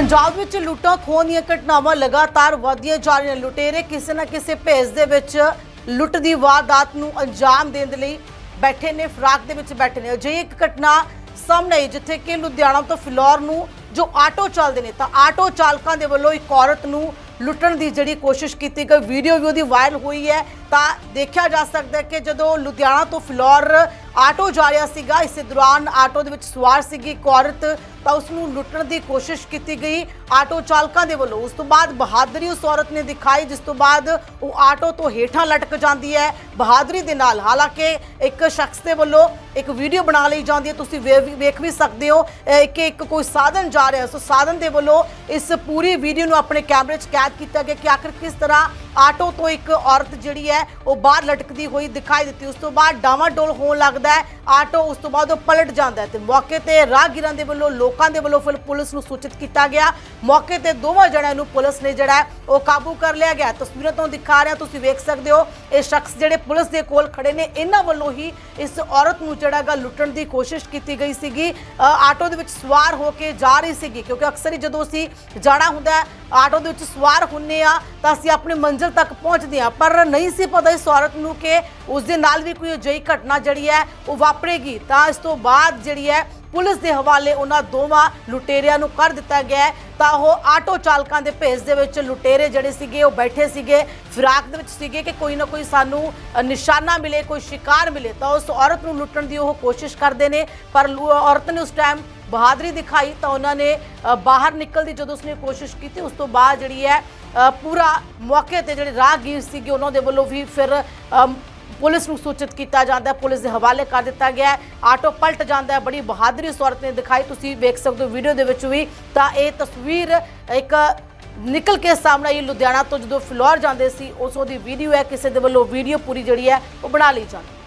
ਪੰਜਾਬ ਵਿੱਚ ਲੁੱਟਾਂ ਖੋਹਾਂ ਦੀਆਂ ਘਟਨਾਵਾਂ ਲਗਾਤਾਰ ਵਧਦੀਆਂ ਜਾ ਰਹੀਆਂ। ਲੁਟੇਰੇ ਕਿਸੇ ਨਾ ਕਿਸੇ ਭੇਸ ਦੇ ਵਿੱਚ ਲੁੱਟ ਦੀ ਵਾਰਦਾਤ ਨੂੰ ਅੰਜਾਮ ਦੇਣ ਦੇ ਲਈ ਬੈਠੇ ਨੇ, ਫਰਾਕ ਦੇ ਵਿੱਚ ਬੈਠੇ ਨੇ। ਅਜਿਹੀ ਇੱਕ ਘਟਨਾ ਸਾਹਮਣੇ ਆਈ, ਜਿੱਥੇ ਕਿ ਲੁਧਿਆਣਾ ਤੋਂ ਫਿਲੌਰ ਨੂੰ ਜੋ ਆਟੋ ਚੱਲਦੇ ਨੇ, ਤਾਂ ਆਟੋ ਚਾਲਕਾਂ ਦੇ ਵੱਲੋਂ ਇੱਕ ਔਰਤ ਨੂੰ ਲੁੱਟਣ ਦੀ ਜਿਹੜੀ ਕੋਸ਼ਿਸ਼ ਕੀਤੀ ਗਈ। ਵੀਡੀਓ ਵੀ ਉਹਦੀ ਵਾਇਰਲ ਹੋਈ ਹੈ। ਤਾਂ ਦੇਖਿਆ ਜਾ ਸਕਦਾ ਕਿ ਜਦੋਂ ਲੁਧਿਆਣਾ ਤੋਂ ਫਿਲੌਰ ਆਟੋ ਜਾ ਰਿਹਾ ਸੀਗਾ, ਇਸੇ ਦੌਰਾਨ ਆਟੋ ਦੇ ਵਿੱਚ ਸਵਾਰ ਸੀਗੀ ਇੱਕ ਔਰਤ, ਤਾਂ ਉਸ ਨੂੰ ਲੁੱਟਣ ਦੀ ਕੋਸ਼ਿਸ਼ ਕੀਤੀ ਗਈ। ਆਟੋ ਚਾਲਕਾਂ ਦੇ ਵੱਲੋਂ ਉਸ ਤੋਂ ਬਾਅਦ ਬਹਾਦਰੀ ਉਸ ਔਰਤ ਨੇ ਦਿਖਾਈ, ਜਿਸ ਤੋਂ ਬਾਅਦ ਉਹ ਆਟੋ ਤੋਂ ਹੇਠਾਂ ਲਟਕ ਜਾਂਦੀ ਹੈ। ਬਹਾਦਰੀ ਦੇ ਨਾਲ, ਹਾਲਾਂਕਿ ਇੱਕ ਸ਼ਖਸ ਦੇ ਵੱਲੋਂ ਇੱਕ ਵੀਡੀਓ ਬਣਾ ਲਈ ਜਾਂਦੀ ਹੈ। ਤੁਸੀਂ ਵੇ- ਵੇਖ ਵੀ ਸਕਦੇ ਹੋ ਕਿ ਇੱਕ ਕੋਈ ਸਾਧਨ ਜਾ ਰਿਹਾ ਸੋ ਸਾਧਨ ਦੇ ਵੱਲੋਂ ਇਸ ਪੂਰੀ ਵੀਡੀਓ ਨੂੰ ਆਪਣੇ ਕੈਮਰੇ 'ਚ ਕੈਦ ਕੀਤਾ ਗਿਆ ਕਿ ਆਖਰ ਕਿਸ ਤਰ੍ਹਾਂ ਆਟੋ ਤੋਂ ਇੱਕ ਔਰਤ ਜਿਹੜੀ ਹੈ ਉਹ ਬਾਹਰ ਲਟਕਦੀ ਹੋਈ ਦਿਖਾਈ ਦਿੱਤੀ। ਉਸ ਤੋਂ ਬਾਅਦ ਡਾਵਾਡੋਲ ਹੋਣ ਲੱਗਦਾ ਹੈ। ਆਟੋ ਉਸ ਤੋਂ ਬਾਅਦ ਉਹ ਪਲਟ ਜਾਂਦਾ ਹੈ ਤੇ ਮੌਕੇ ਤੇ ਰਾਹਗੀਰਾਂ ਦੇ ਵੱਲੋਂ, ਲੋਕਾਂ ਦੇ ਵੱਲੋਂ ਫਿਰ ਪੁਲਿਸ ਨੂੰ ਸੂਚਿਤ ਕੀਤਾ ਗਿਆ। ਮੌਕੇ ਤੇ ਦੋਵਾਂ ਜਣਿਆਂ ਨੂੰ ਪੁਲਿਸ ਨੇ ਜਿਹੜਾ ਉਹ ਕਾਬੂ ਕਰ ਲਿਆ ਗਿਆ। ਤਸਵੀਰਾਂ ਤੋਂ ਦਿਖਾ ਰਿਹਾ, ਤੁਸੀਂ ਵੇਖ ਸਕਦੇ ਹੋ, ਇਹ ਸ਼ਖਸ ਜਿਹੜੇ ਪੁਲਿਸ ਦੇ ਕੋਲ ਖੜੇ ਨੇ, ਇਹਨਾਂ ਵੱਲੋਂ ਹੀ ਇਸ ਔਰਤ ਨੂੰ ਜਿਹੜਾ ਗਾ ਲੁੱਟਣ ਦੀ ਕੋਸ਼ਿਸ਼ ਕੀਤੀ ਗਈ ਸੀਗੀ। ਆਟੋ ਦੇ ਵਿੱਚ ਸਵਾਰ ਹੋ ਕੇ ਜਾ ਰਹੀ ਸੀਗੀ, ਕਿਉਂਕਿ ਅਕਸਰ ਹੀ ਜਦੋਂ ਅਸੀਂ ਜਾਣਾ ਹੁੰਦਾ ਆਟੋ ਦੇ ਵਿੱਚ ਸਵਾਰ ਹੁੰਨੇ ਆ, ਤਾਂ ਅਸੀਂ ਆਪਣੀ ਮੰਜ਼ਿਲ ਤੱਕ ਪਹੁੰਚਦੇ ਆ ਪਰ ਨਹੀਂ ਸੀ ਪਤਾ ਇਸ ਔਰਤ ਨੂੰ ਕਿ ਉਸ ਦੇ ਨਾਲ ਵੀ ਕੋਈ ਅਜਿਹੀ ਘਟਨਾ ਜਿਹੜੀ ਹੈ, ਉਹ ਵਾਪਰੇਗੀ। ਤਾਂ ਇਸ ਤੋਂ ਬਾਅਦ ਜਿਹੜੀ ਹੈ, ਪੁਲਿਸ ਦੇ ਹਵਾਲੇ ਉਹਨਾਂ ਦੋਵਾਂ ਲੁਟੇਰਿਆਂ ਨੂੰ ਕਰ ਦਿੱਤਾ ਗਿਆ ਤਾਂ ਉਹ ਆਟੋ ਚਾਲਕਾਂ ਦੇ ਭੇਸ ਦੇ ਵਿੱਚ ਲੁਟੇਰੇ ਜਿਹੜੇ ਸੀਗੇ, ਉਹ ਬੈਠੇ ਸੀਗੇ, ਫਿਰਾਕ ਦੇ ਵਿੱਚ ਸੀਗੇ ਕਿ ਕੋਈ ਨਾ ਕੋਈ ਸਾਨੂੰ ਨਿਸ਼ਾਨਾ ਮਿਲੇ, ਕੋਈ ਸ਼ਿਕਾਰ ਮਿਲੇ। ਤਾਂ ਉਸ ਔਰਤ ਨੂੰ ਲੁੱਟਣ ਦੀ ਉਹ ਕੋਸ਼ਿਸ਼ ਕਰਦੇ ਨੇ। ਪਰ ਔਰਤ ਨੇ ਉਸ ਟਾਈਮ ਬਹਾਦਰੀ ਦਿਖਾਈ ਤਾਂ ਉਹਨਾਂ ਨੇ ਬਾਹਰ ਨਿਕਲਣ ਦੀ ਜਦੋਂ ਉਸਨੇ ਕੋਸ਼ਿਸ਼ ਕੀਤੀ, ਉਸ ਤੋਂ ਬਾਅਦ ਜਿਹੜੀ ਹੈ ਪੂਰਾ ਮੌਕੇ ਤੇ ਜਿਹੜੇ ਰਾਹਗੀਰ ਸੀਗੇ, ਉਹਨਾਂ ਦੇ ਵੱਲੋਂ ਵੀ ਫਿਰ ਪੁਲਿਸ ਨੂੰ ਸੂਚਿਤ ਕੀਤਾ ਜਾਂਦਾ ਹੈ। ਪੁਲਿਸ ਦੇ ਹਵਾਲੇ ਕਰ ਦਿੱਤਾ ਗਿਆ ਹੈ। ਆਟੋ ਪਲਟ ਜਾਂਦਾ ਹੈ। ਬੜੀ ਬਹਾਦਰੀ ਉਸ ਔਰਤ ਨੇ ਦਿਖਾਈ। ਤੁਸੀਂ ਵੇਖ ਸਕਦੇ ਹੋ ਵੀਡੀਓ ਦੇ ਵਿੱਚ ਵੀ ਤਾਂ ਇਹ ਤਸਵੀਰ ਇੱਕ ਨਿਕਲ ਕੇ ਸਾਹਮਣੇ ਆਈ ਲੁਧਿਆਣਾ ਤੋਂ ਜਦੋਂ ਫਿਲੌਰ ਜਾਂਦੇ ਸੀ, ਉਸ ਦੀ ਵੀਡੀਓ ਹੈ। ਕਿਸੇ ਦੇ ਵੱਲੋਂ ਵੀਡੀਓ ਪੂਰੀ ਜਿਹੜੀ ਹੈ, ਉਹ ਬਣਾ ਲਈ ਜਾਂਦੀ